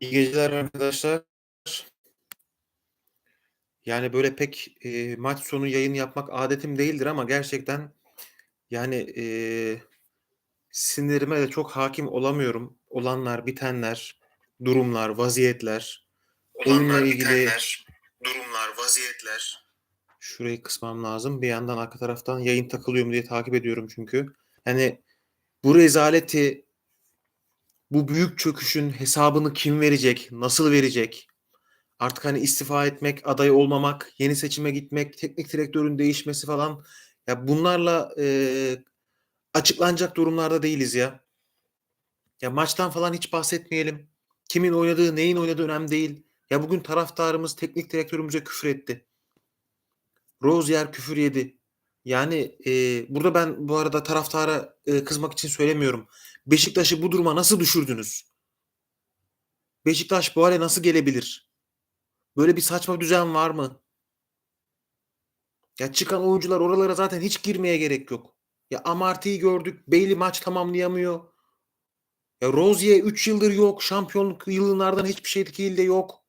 İyi geceler arkadaşlar. Yani, böyle, pek, eee, maç sonu yayın yapmak adetim değildir ama gerçekten, yani, eee, sinirime de çok hâkim olamıyorum. Olanlar, bitenler, durumlar, vaziyetler, oyunla Olanlar, ilgili bitenler, durumlar, vaziyetler. Şurayı kısmam lazım. Bir yandan arka taraftan yayın takılıyor mu diye takip ediyorum çünkü. Hani, bu rezaleti, bu büyük çöküşün hesabını kim verecek, nasıl verecek? Artık, hani, istifa etmek, aday olmamak, yeni seçime gitmek, teknik direktörün değişmesi falan, ya, bunlarla, eee, açıklanacak durumlarda değiliz ya. Ya, maçtan falan hiç bahsetmeyelim. Kimin oynadığı, neyin oynadığı önemli değil. Ya, bugün taraftarımız teknik direktörümüze küfür etti. Rozier küfür yedi. Yani, eee, burada ben bu arada taraftara, eee, kızmak için söylemiyorum. Beşiktaş'ı bu duruma nasıl düşürdünüz? Beşiktaş bu hâle nasıl gelebilir? Böyle bir saçma düzen var mı? Ya, çıkan oyuncular oralara zaten hiç girmeye gerek yok. Ya, Amartey'i gördük. Bailey maç tamamlayamıyor. Ya, Rozier 3 yıldır yok. Şampiyonluk yıllarından hiçbir şekilde yok.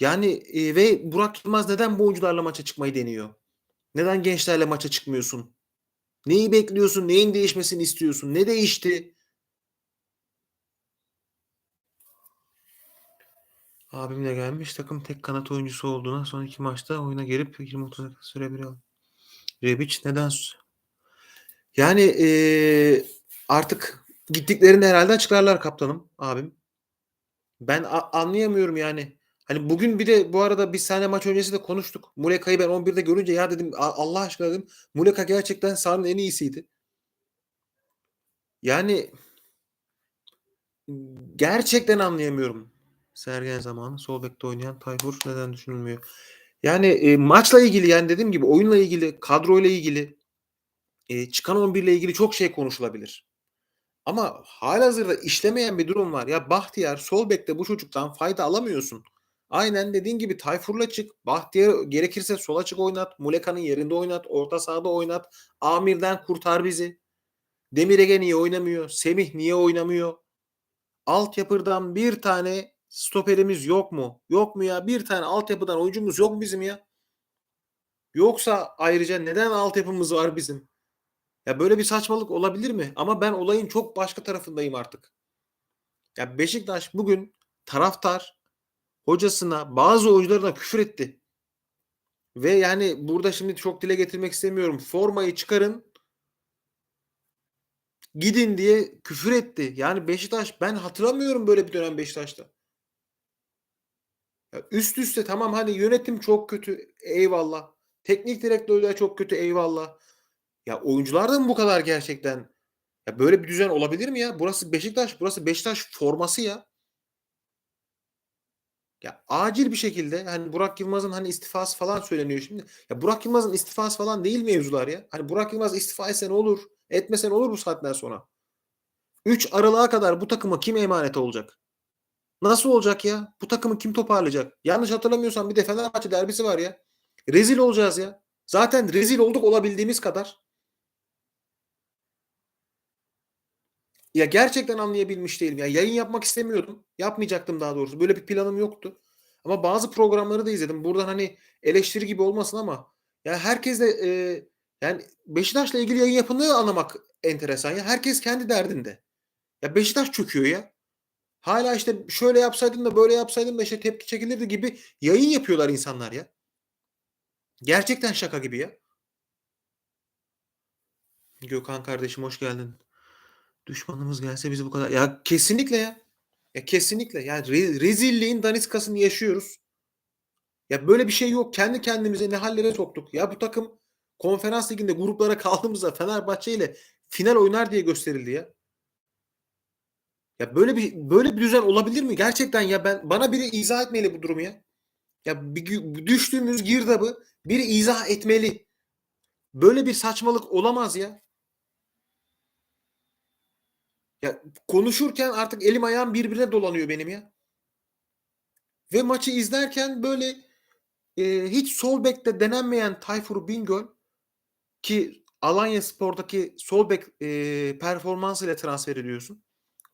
Yani, eee, ve Burak Yılmaz neden bu oyuncularla maça çıkmayı deniyor? Neden gençlerle maça çıkmıyorsun? Neyi bekliyorsun? Neyin değişmesini istiyorsun? Ne değişti? Abim de gelmiş. Takım tek kanat oyuncusu olduğuna son 2 maçta oyuna girip 20-30 dakika süre bile Rebic neden Yani, eee, artık gittiklerinde herhâlde açıklarlar kaptanım, abim. Ben anlayamıyorum yani. Hani, bugün bir de bu arada biz seninle maç öncesi de konuştuk. Muleka'yı ben 11'de görünce ya dedim Allah aşkına dedim Muleka gerçekten sahanın en iyisiydi. Yani gerçekten anlayamıyorum. Sergen zamanı sol bekte oynayan Tayfur neden düşünülmüyor? Yani, eee, maçla ilgili, yani, dediğim gibi oyunla ilgili, kadroyla ilgili, eee, çıkan 11'le ilgili çok şey konuşulabilir. Ama hâlihazırda işlemeyen bir durum var. Ya, Bahtiyar sol bekte bu çocuktan fayda alamıyorsun. Aynen dediğin gibi Tayfur'la çık. Bahtiyar'ı gerekirse sol açık oynat. Muleka'nın yerinde oynat. Orta sahada oynat. Amir'den kurtar bizi. Demir Ege niye oynamıyor? Semih niye oynamıyor? Altyapıdan bir tane stoperimiz yok mu? Yok mu ya? Bir tane altyapıdan oyuncumuz yok mu bizim ya? Yoksa ayrıca neden altyapımız var bizim? Ya, böyle bir saçmalık olabilir mi? Ama ben olayın çok başka tarafındayım artık. Ya, Beşiktaş bugün taraftar hocasına, bazı oyuncularına küfür etti. Ve, yani, burada şimdi çok dile getirmek istemiyorum. Formayı çıkarın gidin diye küfür etti. Yani, Beşiktaş ben hatırlamıyorum böyle bir dönem Beşiktaş'ta. Ya, üst üste tamam, hani, yönetim çok kötü, eyvallah. Teknik direktörler çok kötü, eyvallah. Ya, oyuncular da mı bu kadar gerçekten? Ya, böyle bir düzen olabilir mi ya? Burası Beşiktaş, burası Beşiktaş forması ya. Ya, acil bir şekilde, hani, Burak Yılmaz'ın, hani, istifası falan söyleniyor şimdi. Ya, Burak Yılmaz'ın istifası falan değil mevzular ya. Hani, Burak Yılmaz istifa etse ne olur? Etmese ne olur bu saatten sonra? 3 Aralık'a kadar bu takıma kim emanet olacak? Nasıl olacak ya? Bu takımı kim toparlayacak? Yanlış hatırlamıyorsam bir de Fenerbahçe derbisi var ya. Rezil olacağız ya. Zaten rezil olduk olabildiğimiz kadar. Ya, gerçekten anlayabilmiş değilim. Ya, yayın yapmak istemiyordum. Yapmayacaktım daha doğrusu. Böyle bir planım yoktu. Ama bazı programları da izledim. Buradan, hani, eleştiri gibi olmasın ama ya, herkes de, eee, yani, Beşiktaş'la ilgili yayın yapındığını anlamak enteresan ya. Herkes kendi derdinde. Ya, Beşiktaş çöküyor ya. Hâlâ, işte, şöyle yapsaydın da böyle yapsaydın da, işte, tepki çekilirdi gibi yayın yapıyorlar insanlar ya. Gerçekten şaka gibi ya. Gökhan kardeşim hoş geldin. Düşmanımız gelse bizi bu kadar Ya, kesinlikle ya. Ya, kesinlikle. Ya, re rezilliğin daniskasını yaşıyoruz. Ya, böyle bir şey yok. Kendi kendimize ne hallere soktuk. Ya, bu takım Konferans Ligi'nde gruplara kaldığımızda Fenerbahçe ile final oynar diye gösterildi ya. Ya, böyle bir böyle bir düzen olabilir mi? Gerçekten ya ben bana biri izah etmeli bu durumu ya. Ya, bir düştüğümüz girdabı biri izah etmeli. Böyle bir saçmalık olamaz ya. Ya, konuşurken artık elim ayağım birbirine dolanıyor benim ya. Ve maçı izlerken, böyle, eee, hiç sol bekte denenmeyen Tayfur Bingöl ki Alanyaspor'daki sol bek, eee, performansıyla transfer ediyorsun.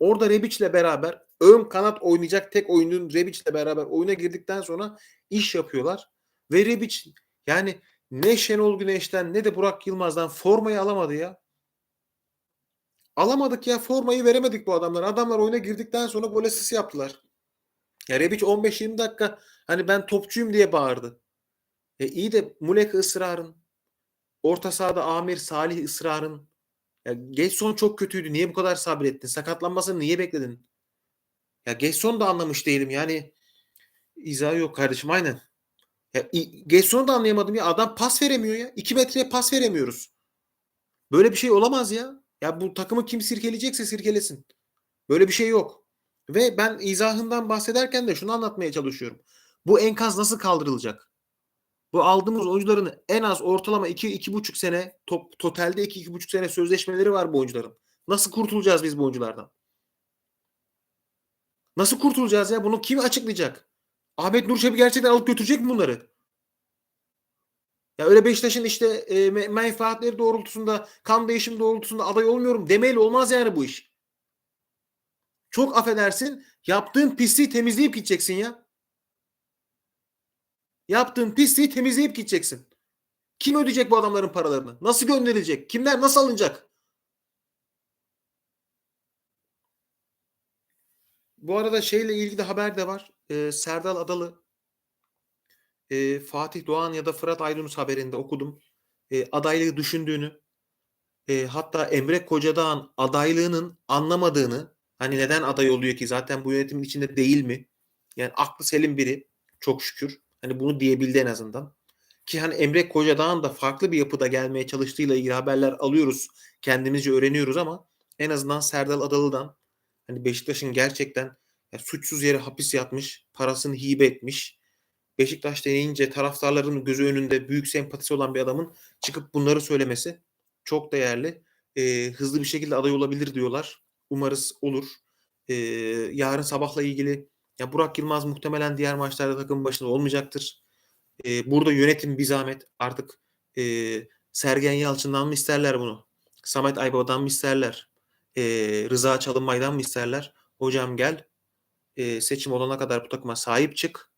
Orada Rebic'le beraber ön kanat oynayacak tek oyuncunun Rebic'le beraber oyuna girdikten sonra iş yapıyorlar. Ve Rebic yani ne Şenol Güneş'ten ne de Burak Yılmaz'dan formayı alamadı ya. Alamadık ya formayı veremedik bu adamlara. Adamlar oyuna girdikten sonra gol asist yaptılar. Ya Rebic 15-20 dakika hani ben topçuyum diye bağırdı. E iyi de Mulek ısrarın. Orta sahada Amir Salih ısrarın. Ya Gerson çok kötüydü. Niye bu kadar sabrettin? Sakatlanmasını niye bekledin? Ya Gerson da anlamış değilim. Yani izahı yok kardeşim aynen. Ya Gerson'u da anlayamadım ya. Adam pas veremiyor ya. 2 metreye pas veremiyoruz. Böyle bir şey olamaz ya. Ya bu takımı kim sirkeleyecekse sirkelesin. Böyle bir şey yok. Ve ben izahından bahsederken de şunu anlatmaya çalışıyorum. Bu enkaz nasıl kaldırılacak? Bu aldığımız oyuncuların en az ortalama 2-2,5 sene top, totalde 2-2,5 sene sözleşmeleri var bu oyuncuların. Nasıl kurtulacağız biz bu oyunculardan? Nasıl kurtulacağız ya? Bunu kim açıklayacak? Ahmet Nurşebi gerçekten alıp götürecek mi bunları? Ya öyle Beşiktaş'ın işte e, menfaatleri doğrultusunda, kan değişim doğrultusunda aday olmuyorum demeyle olmaz yani bu iş. Çok affedersin yaptığın pisliği temizleyip gideceksin ya. Yaptığın pisliği temizleyip gideceksin. Kim ödeyecek bu adamların paralarını? Nasıl gönderilecek? Kimler nasıl alınacak? Bu arada şeyle ilgili haber de var. Ee, Serdal Adalı e, Fatih Doğan ya da Fırat Aydınus haberinde okudum. E, adaylığı düşündüğünü e, hatta Emre Kocadağ'ın adaylığının anlamadığını hani neden aday oluyor ki zaten bu yönetimin içinde değil mi? Yani aklı selim biri çok şükür. Hani bunu diyebildi en azından. Ki hani Emre Kocadağ'ın da farklı bir yapıda gelmeye çalıştığıyla ilgili haberler alıyoruz. Kendimizce öğreniyoruz ama en azından Serdal Adalı'dan hani Beşiktaş'ın gerçekten ya suçsuz yere hapis yatmış, parasını hibe etmiş. Beşiktaş deyince taraftarların gözü önünde büyük sempatisi olan bir adamın çıkıp bunları söylemesi çok değerli. Ee, hızlı bir şekilde aday olabilir diyorlar. Umarız olur. Ee, yarın sabahla ilgili ya Burak Yılmaz muhtemelen diğer maçlarda takım başında olmayacaktır. Ee, burada yönetim bir zahmet artık e, Sergen Yalçın'dan mı isterler bunu? Samet Aybaba'dan mı isterler? E, Rıza Çalınmay'dan mı isterler? Hocam gel e, seçim olana kadar bu takıma sahip çık.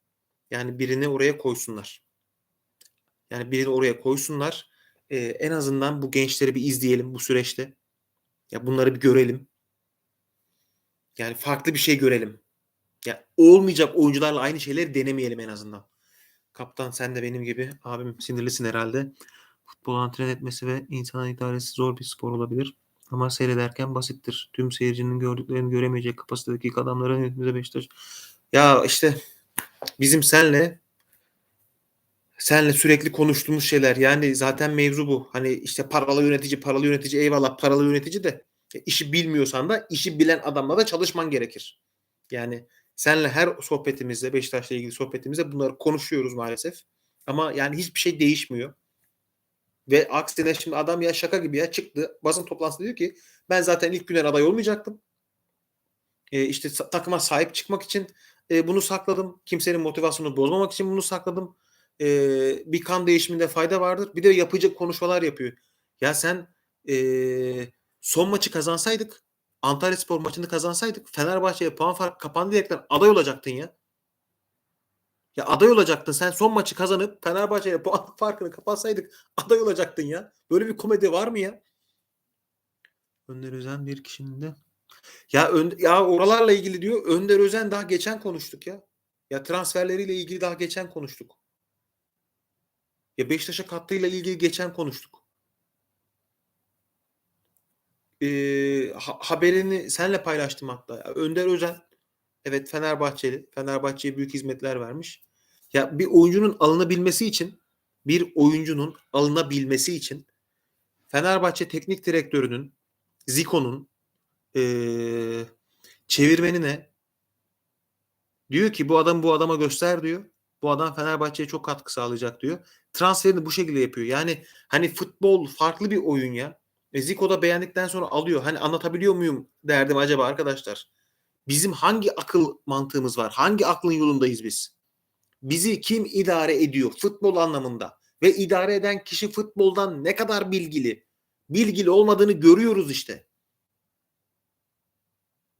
Yani birini oraya koysunlar. Yani birini oraya koysunlar. E, en azından bu gençleri bir izleyelim bu süreçte. Ya bunları bir görelim. Yani farklı bir şey görelim. Ya olmayacak oyuncularla aynı şeyleri denemeyelim en azından. Kaptan sen de benim gibi abim sinirlisin herhalde. Futbol antren etmesi ve insan idaresi zor bir spor olabilir. Ama seyrederken basittir. Tüm seyircinin gördüklerini göremeyecek kapasitedeki adamların yönetimize Beşiktaş. Ya işte bizim senle senle sürekli konuştuğumuz şeyler. Yani zaten mevzu bu. Hani işte paralı yönetici, paralı yönetici eyvallah paralı yönetici de işi bilmiyorsan da işi bilen adamla da çalışman gerekir. Yani senle her sohbetimizde Beşiktaş'la ilgili sohbetimizde bunları konuşuyoruz maalesef. Ama yani hiçbir şey değişmiyor. Ve aksine şimdi adam ya şaka gibi ya çıktı. Basın toplantısında diyor ki ben zaten ilk günden aday olmayacaktım. E, işte takıma sahip çıkmak için e, bunu sakladım. Kimsenin motivasyonunu bozmamak için bunu sakladım. E, bir kan değişiminde fayda vardır. Bir de yapacak konuşmalar yapıyor. Ya sen e, son maçı kazansaydık Antalya Spor maçını kazansaydık Fenerbahçe'ye puan farkı kapandı diyerekten aday olacaktın ya. Ya aday olacaktın. Sen son maçı kazanıp Fenerbahçe'ye puan farkını kapatsaydık aday olacaktın ya. Böyle bir komedi var mı ya? Önder Özen bir kişinin de ya ön, ya oralarla ilgili diyor Önder Özen daha geçen konuştuk ya. Ya transferleriyle ilgili daha geçen konuştuk. Ya Beşiktaş'a kattığıyla ilgili geçen konuştuk. Ee, ha, haberini senle paylaştım hatta. Ya. Önder Özen evet Fenerbahçeli. Fenerbahçe'ye büyük hizmetler vermiş. Ya bir oyuncunun alınabilmesi için bir oyuncunun alınabilmesi için Fenerbahçe teknik direktörünün Zico'nun e, çevirmeni ne? Diyor ki bu adam bu adama göster diyor. Bu adam Fenerbahçe'ye çok katkı sağlayacak diyor. Transferini bu şekilde yapıyor. Yani hani futbol farklı bir oyun ya. E, Zico da beğendikten sonra alıyor. Hani anlatabiliyor muyum derdim acaba arkadaşlar. Bizim hangi akıl mantığımız var? Hangi aklın yolundayız biz? Bizi kim idare ediyor futbol anlamında? Ve idare eden kişi futboldan ne kadar bilgili? Bilgili olmadığını görüyoruz işte.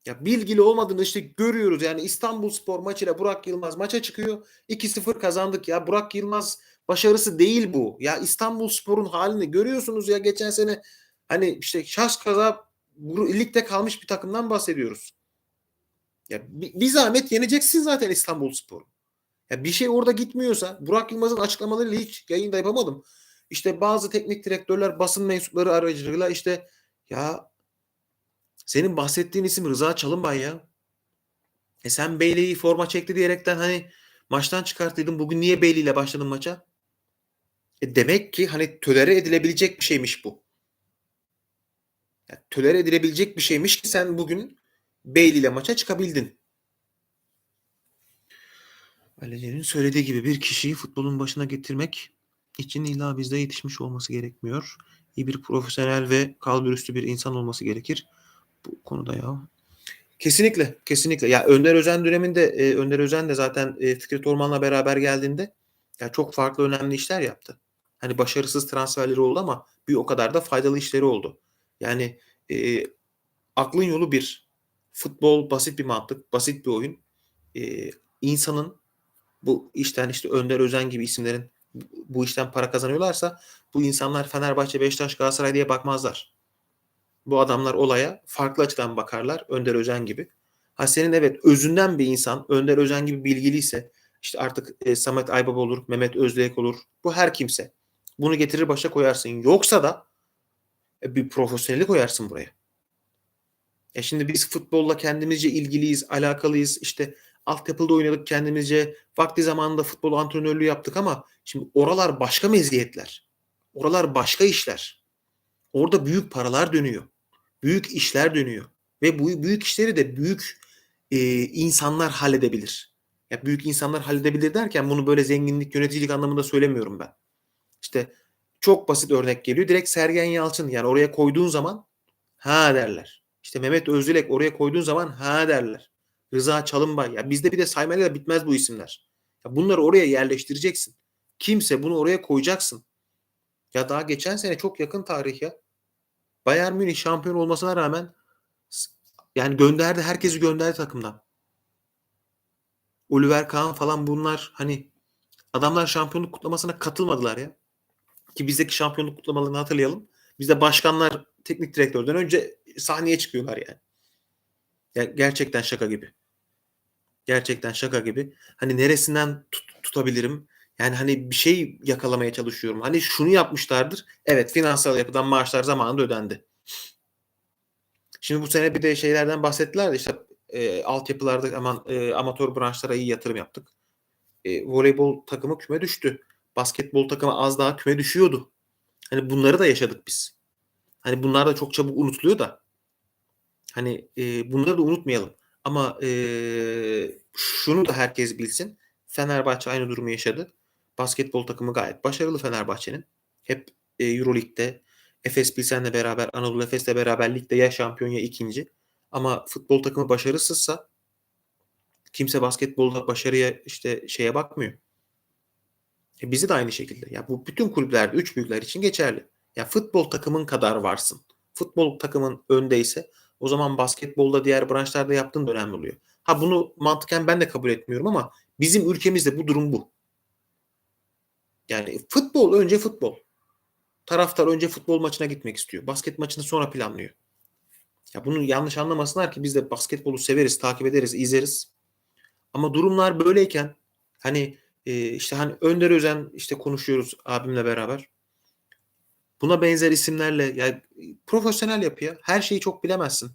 Ya bilgili olmadığını işte görüyoruz. Yani İstanbul Spor maçıyla Burak Yılmaz maça çıkıyor. 2-0 kazandık ya. Burak Yılmaz başarısı değil bu. Ya İstanbul Spor'un halini görüyorsunuz ya geçen sene hani işte şans kaza ligde kalmış bir takımdan bahsediyoruz. Ya bir, zahmet yeneceksin zaten İstanbul Spor. Ya bir şey orada gitmiyorsa Burak Yılmaz'ın açıklamalarıyla hiç yayında yapamadım. İşte bazı teknik direktörler basın mensupları aracılığıyla işte ya senin bahsettiğin isim Rıza Çalınbay ya. E sen Beyli'yi forma çekti diyerekten hani maçtan çıkarttıydın. Bugün niye Beyli ile başladın maça? E demek ki hani tölere edilebilecek bir şeymiş bu. Yani tölere edilebilecek bir şeymiş ki sen bugün Beyli ile maça çıkabildin. Ali'nin söylediği gibi bir kişiyi futbolun başına getirmek için illa bizde yetişmiş olması gerekmiyor. İyi bir profesyonel ve kalburüstü bir insan olması gerekir. Bu konuda ya. Kesinlikle, kesinlikle. Ya Önder Özen döneminde e, Önder Özen de zaten e, Fikret Orman'la beraber geldiğinde ya çok farklı önemli işler yaptı. Hani başarısız transferleri oldu ama bir o kadar da faydalı işleri oldu. Yani e, aklın yolu bir. Futbol basit bir mantık, basit bir oyun. E, insanın bu işten işte Önder Özen gibi isimlerin bu işten para kazanıyorlarsa bu insanlar Fenerbahçe, Beşiktaş, Galatasaray diye bakmazlar. Bu adamlar olaya farklı açıdan bakarlar. Önder Özen gibi. Ha senin evet özünden bir insan Önder Özen gibi bilgiliyse işte artık e, Samet Aybaba olur, Mehmet Özdeyek olur. Bu her kimse. Bunu getirir başa koyarsın. Yoksa da e, bir profesyoneli koyarsın buraya. Ya şimdi biz futbolla kendimizce ilgiliyiz, alakalıyız. İşte altyapıda oynadık kendimizce. Vakti zamanında futbol antrenörlüğü yaptık ama şimdi oralar başka meziyetler. Oralar başka işler. Orada büyük paralar dönüyor. Büyük işler dönüyor. Ve bu büyük işleri de büyük e, insanlar halledebilir. Ya büyük insanlar halledebilir derken bunu böyle zenginlik, yöneticilik anlamında söylemiyorum ben. İşte çok basit örnek geliyor. Direkt Sergen Yalçın yani oraya koyduğun zaman ha derler. İşte Mehmet Özdilek oraya koyduğun zaman ha derler. Rıza Çalınbay. Ya bizde bir de saymayla da bitmez bu isimler. Ya bunları oraya yerleştireceksin. Kimse bunu oraya koyacaksın. Ya daha geçen sene çok yakın tarih ya. Bayern Münih şampiyon olmasına rağmen yani gönderdi herkesi gönderdi takımdan. Oliver Kahn falan bunlar hani adamlar şampiyonluk kutlamasına katılmadılar ya. Ki bizdeki şampiyonluk kutlamalarını hatırlayalım. Bizde başkanlar teknik direktörden önce sahneye çıkıyorlar yani. Ya gerçekten şaka gibi. Gerçekten şaka gibi. Hani neresinden tut- tutabilirim? Yani hani bir şey yakalamaya çalışıyorum. Hani şunu yapmışlardır. Evet finansal yapıdan maaşlar zamanında ödendi. Şimdi bu sene bir de şeylerden bahsettiler de işte e, altyapılarda aman e, amatör branşlara iyi yatırım yaptık. E, voleybol takımı küme düştü. Basketbol takımı az daha küme düşüyordu. Hani bunları da yaşadık biz. Hani bunlar da çok çabuk unutuluyor da. Hani e, bunları da unutmayalım. Ama e, şunu da herkes bilsin. Fenerbahçe aynı durumu yaşadı. Basketbol takımı gayet başarılı Fenerbahçe'nin. Hep e, Euroleague'de Efes Pilsen'le beraber Anadolu Efes'le beraber ligde ya şampiyon ya ikinci. Ama futbol takımı başarısızsa kimse basketbolda başarıya işte şeye bakmıyor. E bizi de aynı şekilde. Ya bu bütün kulüplerde üç büyükler için geçerli. Ya futbol takımın kadar varsın. Futbol takımın öndeyse o zaman basketbolda diğer branşlarda yaptığın da önemli oluyor. Ha bunu mantıken ben de kabul etmiyorum ama bizim ülkemizde bu durum bu. Yani futbol önce futbol. Taraftar önce futbol maçına gitmek istiyor. Basket maçını sonra planlıyor. Ya bunu yanlış anlamasınlar ki biz de basketbolu severiz, takip ederiz, izleriz. Ama durumlar böyleyken hani e, işte hani Önder Özen işte konuşuyoruz abimle beraber. Buna benzer isimlerle yani profesyonel yapı ya. Her şeyi çok bilemezsin.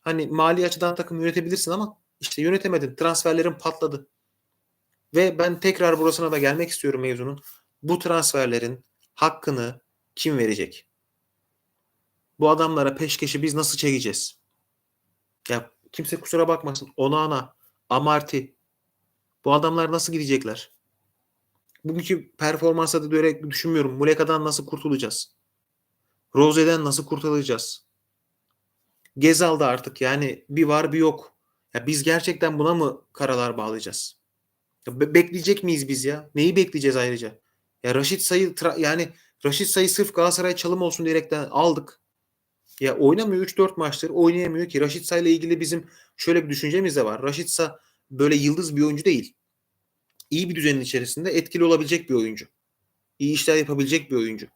Hani mali açıdan takım yönetebilirsin ama işte yönetemedin. Transferlerin patladı. Ve ben tekrar burasına da gelmek istiyorum mevzunun. Bu transferlerin hakkını kim verecek? Bu adamlara peşkeşi biz nasıl çekeceğiz? Ya kimse kusura bakmasın. Onana, Amarty. Bu adamlar nasıl gidecekler? Bugünkü performansa da direkt düşünmüyorum. Muleka'dan nasıl kurtulacağız? Rose'den nasıl kurtulacağız? Gezal'da artık yani bir var bir yok. Ya biz gerçekten buna mı karalar bağlayacağız? Be- bekleyecek miyiz biz ya? Neyi bekleyeceğiz ayrıca? Ya Raşit Sayı yani Raşit Sayı sırf Galatasaray çalım olsun diyerekten aldık. Ya oynamıyor 3-4 maçtır oynayamıyor ki. Raşitsa ile ilgili bizim şöyle bir düşüncemiz de var. Raşitsa böyle yıldız bir oyuncu değil. İyi bir düzenin içerisinde etkili olabilecek bir oyuncu. İyi işler yapabilecek bir oyuncu.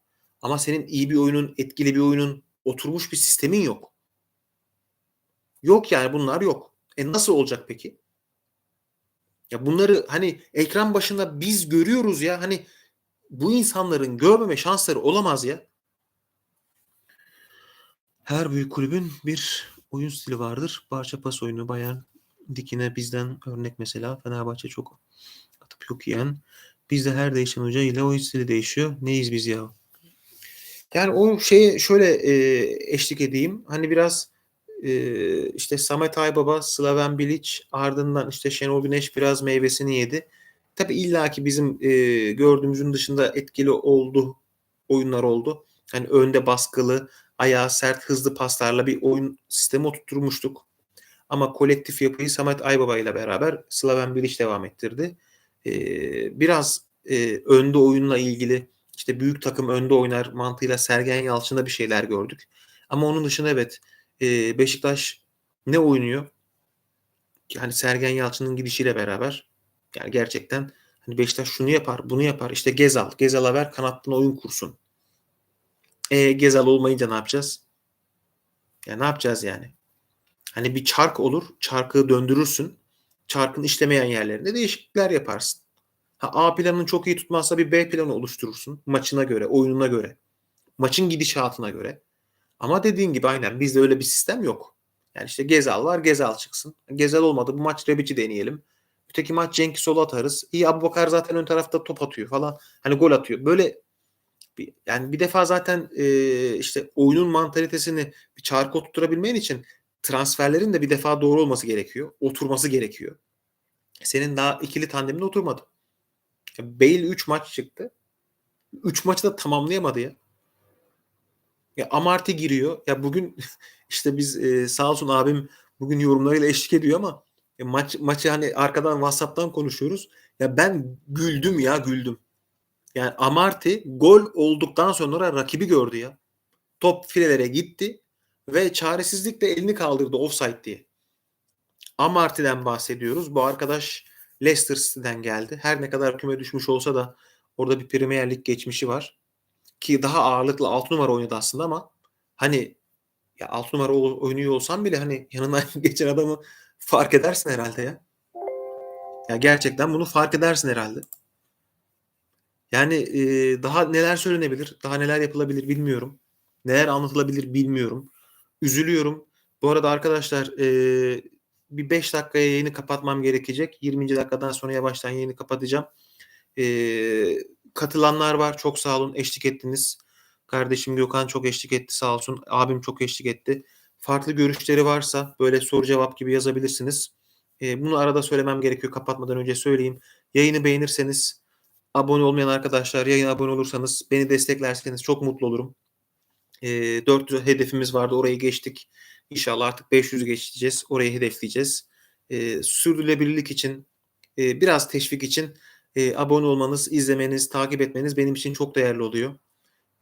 Ama senin iyi bir oyunun, etkili bir oyunun, oturmuş bir sistemin yok. Yok yani bunlar yok. E nasıl olacak peki? Ya bunları hani ekran başında biz görüyoruz ya hani bu insanların görmeme şansları olamaz ya. Her büyük kulübün bir oyun stili vardır. Parça pas oyunu Bayern dikine bizden örnek mesela Fenerbahçe çok atıp yok yiyen. Bizde her değişen hoca ile oyun stili değişiyor. Neyiz biz ya? Yani o şeye şöyle e, eşlik edeyim. Hani biraz e, işte Samet Aybaba, Slaven Bilic ardından işte Şenol Güneş biraz meyvesini yedi. Tabii illaki bizim e, gördüğümüzün dışında etkili oldu oyunlar oldu. Hani önde baskılı, ayağı sert, hızlı paslarla bir oyun sistemi oturtmuştuk. Ama kolektif yapıyı Samet Aybaba ile beraber Slaven Bilic devam ettirdi. E, biraz e, önde oyunla ilgili işte büyük takım önde oynar mantığıyla Sergen Yalçın'da bir şeyler gördük. Ama onun dışında evet e, Beşiktaş ne oynuyor? Yani Sergen Yalçın'ın gidişiyle beraber yani gerçekten hani Beşiktaş şunu yapar, bunu yapar. İşte Gezal, Gezal'a ver kanattan oyun kursun. E, Gezal olmayınca ne yapacağız? Ya ne yapacağız yani? Hani bir çark olur, çarkı döndürürsün. Çarkın işlemeyen yerlerinde değişiklikler yaparsın. Ha, A planını çok iyi tutmazsa bir B planı oluşturursun. Maçına göre, oyununa göre. Maçın gidişatına göre. Ama dediğin gibi aynen bizde öyle bir sistem yok. Yani işte Gezal var Gezal çıksın. Gezal olmadı bu maç Rebic'i deneyelim. Öteki maç Cenk'i sola atarız. İyi Abubakar zaten ön tarafta top atıyor falan. Hani gol atıyor. Böyle bir, yani bir defa zaten e, işte oyunun mantalitesini bir çarkı oturtabilmen için transferlerin de bir defa doğru olması gerekiyor. Oturması gerekiyor. Senin daha ikili tandemin oturmadı. Bale 3 maç çıktı. 3 maçı da tamamlayamadı ya. Ya Amarty giriyor. Ya bugün işte biz e, sağ olsun abim bugün yorumlarıyla eşlik ediyor ama e, maç maçı hani arkadan WhatsApp'tan konuşuyoruz. Ya ben güldüm ya güldüm. Yani Amarty gol olduktan sonra rakibi gördü ya. Top filelere gitti ve çaresizlikle elini kaldırdı offside diye. Amarty'den bahsediyoruz. Bu arkadaş Leicester City'den geldi. Her ne kadar küme düşmüş olsa da orada bir Premier Lig geçmişi var. Ki daha ağırlıklı 6 numara oynadı aslında ama hani ya 6 numara oynuyor olsam bile hani yanından geçen adamı fark edersin herhalde ya. Ya gerçekten bunu fark edersin herhalde. Yani e, daha neler söylenebilir, daha neler yapılabilir bilmiyorum. Neler anlatılabilir bilmiyorum. Üzülüyorum. Bu arada arkadaşlar e, bir 5 dakikaya yayını kapatmam gerekecek. 20. dakikadan sonra yavaştan yayını kapatacağım. E, katılanlar var. Çok sağ olun. Eşlik ettiniz. Kardeşim Gökhan çok eşlik etti sağ olsun. Abim çok eşlik etti. Farklı görüşleri varsa böyle soru cevap gibi yazabilirsiniz. E, bunu arada söylemem gerekiyor. Kapatmadan önce söyleyeyim. Yayını beğenirseniz abone olmayan arkadaşlar yayına abone olursanız beni desteklerseniz çok mutlu olurum. E, 400 hedefimiz vardı. Orayı geçtik. İnşallah artık 500'ü geçeceğiz. Orayı hedefleyeceğiz. E, sürdürülebilirlik için e, biraz teşvik için e, abone olmanız, izlemeniz, takip etmeniz benim için çok değerli oluyor.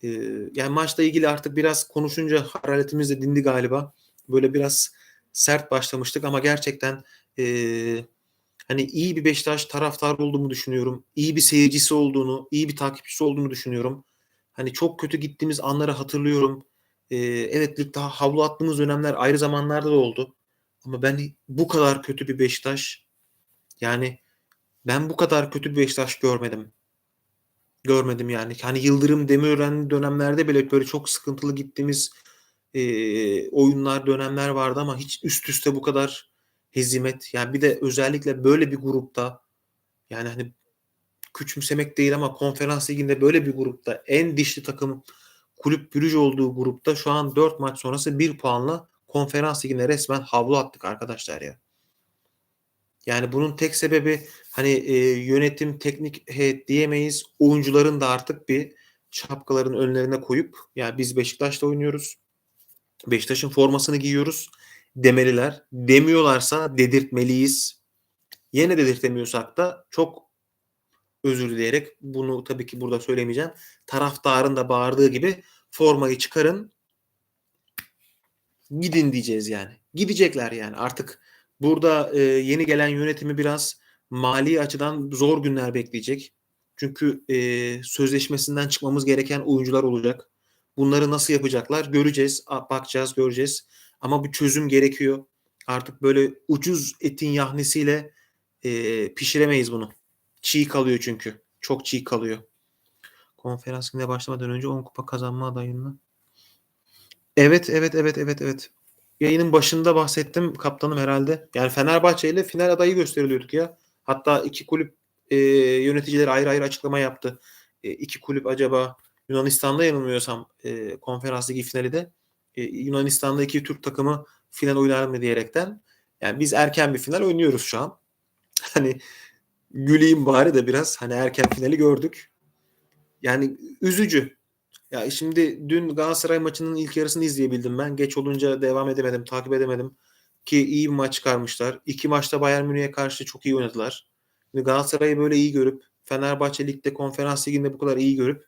E, yani maçla ilgili artık biraz konuşunca hararetimiz de dindi galiba. Böyle biraz sert başlamıştık ama gerçekten e, hani iyi bir Beşiktaş taraftar olduğumu düşünüyorum. İyi bir seyircisi olduğunu, iyi bir takipçisi olduğunu düşünüyorum. Hani çok kötü gittiğimiz anları hatırlıyorum. Ee, evet ligde havlu attığımız dönemler ayrı zamanlarda da oldu. Ama ben bu kadar kötü bir Beşiktaş yani ben bu kadar kötü bir Beşiktaş görmedim. Görmedim yani. Hani Yıldırım Demirören dönemlerde bile böyle çok sıkıntılı gittiğimiz e, oyunlar, dönemler vardı ama hiç üst üste bu kadar hezimet. Yani bir de özellikle böyle bir grupta yani hani küçümsemek değil ama konferans liginde böyle bir grupta en dişli takım kulüp bürüc olduğu grupta şu an 4 maç sonrası 1 puanla konferans ligine resmen havlu attık arkadaşlar ya. Yani bunun tek sebebi hani e, yönetim, teknik heyet diyemeyiz. Oyuncuların da artık bir şapkaların önlerine koyup yani biz Beşiktaş'ta oynuyoruz. Beşiktaş'ın formasını giyiyoruz demeliler. Demiyorlarsa dedirtmeliyiz. Yine dedirtemiyorsak da çok özür dileyerek bunu tabii ki burada söylemeyeceğim. Taraftarın da bağırdığı gibi formayı çıkarın. gidin diyeceğiz yani. Gidecekler yani. Artık burada e, yeni gelen yönetimi biraz mali açıdan zor günler bekleyecek. Çünkü e, sözleşmesinden çıkmamız gereken oyuncular olacak. Bunları nasıl yapacaklar göreceğiz. Bakacağız, göreceğiz. Ama bu çözüm gerekiyor. Artık böyle ucuz etin yahnisiyle e, pişiremeyiz bunu. Çiğ kalıyor çünkü. Çok çiğ kalıyor. Konferans gününe başlamadan önce 10 kupa kazanma adayını. Evet, evet, evet, evet, evet. Yayının başında bahsettim kaptanım herhalde. Yani Fenerbahçe ile final adayı gösteriliyorduk ya. Hatta iki kulüp e, yöneticileri ayrı ayrı açıklama yaptı. E, iki kulüp acaba Yunanistan'da yanılmıyorsam e, konferans ligi finali de e, Yunanistan'da iki Türk takımı final oynar mı diyerekten. Yani biz erken bir final oynuyoruz şu an. Hani güleyim bari de biraz. Hani erken finali gördük. Yani üzücü. Ya şimdi dün Galatasaray maçının ilk yarısını izleyebildim ben. Geç olunca devam edemedim, takip edemedim. Ki iyi bir maç çıkarmışlar. İki maçta Bayern Münih'e karşı çok iyi oynadılar. Şimdi Galatasaray'ı böyle iyi görüp Fenerbahçe Lig'de konferans liginde bu kadar iyi görüp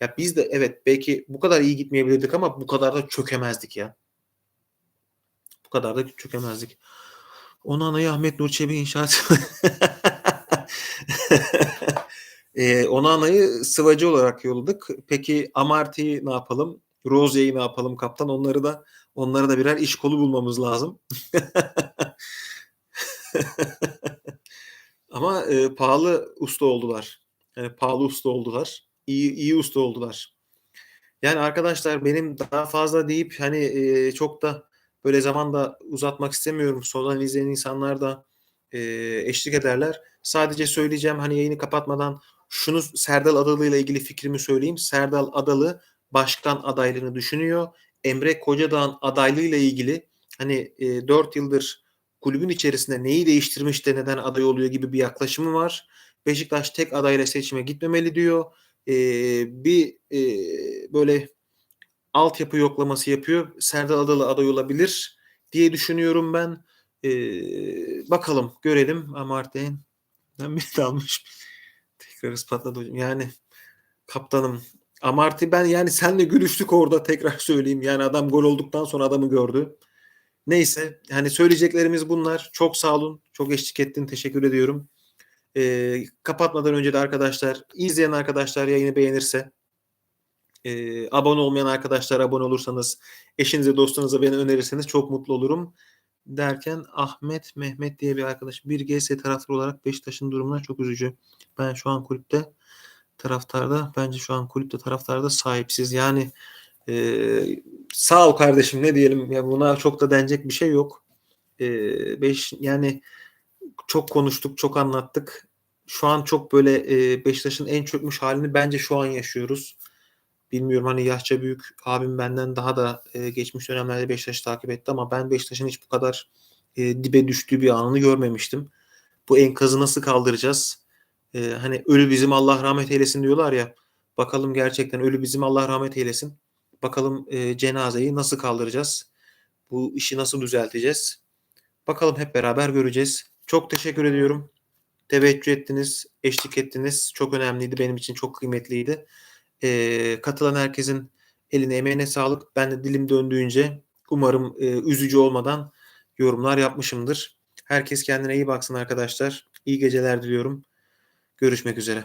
ya biz de evet belki bu kadar iyi gitmeyebilirdik ama bu kadar da çökemezdik ya. Bu kadar da çökemezdik. Onu anayı Ahmet Nur Çebi inşaat. e, Onana'yı sıvacı olarak yolladık. Peki Amarty'yi ne yapalım? Rozier'i ne yapalım kaptan? Onları da onlara da birer iş kolu bulmamız lazım. Ama e, pahalı usta oldular. Yani pahalı usta oldular. İyi iyi usta oldular. Yani arkadaşlar benim daha fazla deyip hani e, çok da böyle zamanda uzatmak istemiyorum. Sonradan izleyen insanlar da e, eşlik ederler. Sadece söyleyeceğim hani yayını kapatmadan şunu Serdal Adalı ile ilgili fikrimi söyleyeyim. Serdal Adalı başkan adaylığını düşünüyor. Emre Kocadağ'ın adaylığı ile ilgili hani e, 4 yıldır kulübün içerisinde neyi değiştirmiş de neden aday oluyor gibi bir yaklaşımı var. Beşiktaş tek adayla seçime gitmemeli diyor. E, bir e, böyle altyapı yoklaması yapıyor. Serdal Adalı aday olabilir diye düşünüyorum ben. E, bakalım görelim. Amartey'in ben bir dalmış. Tekrar ispatladı hocam. Yani kaptanım Amarty ben yani senle gülüştük orada tekrar söyleyeyim. Yani adam gol olduktan sonra adamı gördü. Neyse hani söyleyeceklerimiz bunlar. Çok sağ olun. Çok eşlik ettin. Teşekkür ediyorum. Ee, kapatmadan önce de arkadaşlar izleyen arkadaşlar yayını beğenirse e, abone olmayan arkadaşlar abone olursanız eşinize dostunuza beni önerirseniz çok mutlu olurum derken Ahmet Mehmet diye bir arkadaş bir GS taraftarı olarak Beşiktaş'ın durumuna çok üzücü. Ben şu an kulüpte taraftarda bence şu an kulüpte taraftarda sahipsiz. Yani e, sağ ol kardeşim ne diyelim ya buna çok da denecek bir şey yok. E, beş yani çok konuştuk, çok anlattık. Şu an çok böyle e, Beşiktaş'ın en çökmüş halini bence şu an yaşıyoruz. Bilmiyorum hani yaşça büyük abim benden daha da e, geçmiş dönemlerde Beşiktaş'ı takip etti ama ben Beşiktaş'ın hiç bu kadar e, dibe düştüğü bir anını görmemiştim. Bu enkazı nasıl kaldıracağız? E, hani ölü bizim Allah rahmet eylesin diyorlar ya. Bakalım gerçekten ölü bizim Allah rahmet eylesin. Bakalım e, cenazeyi nasıl kaldıracağız? Bu işi nasıl düzelteceğiz? Bakalım hep beraber göreceğiz. Çok teşekkür ediyorum. Teveccüh ettiniz, eşlik ettiniz. Çok önemliydi. Benim için çok kıymetliydi. E, katılan herkesin eline emeğine sağlık. Ben de dilim döndüğünce umarım e, üzücü olmadan yorumlar yapmışımdır. Herkes kendine iyi baksın arkadaşlar. İyi geceler diliyorum. Görüşmek üzere.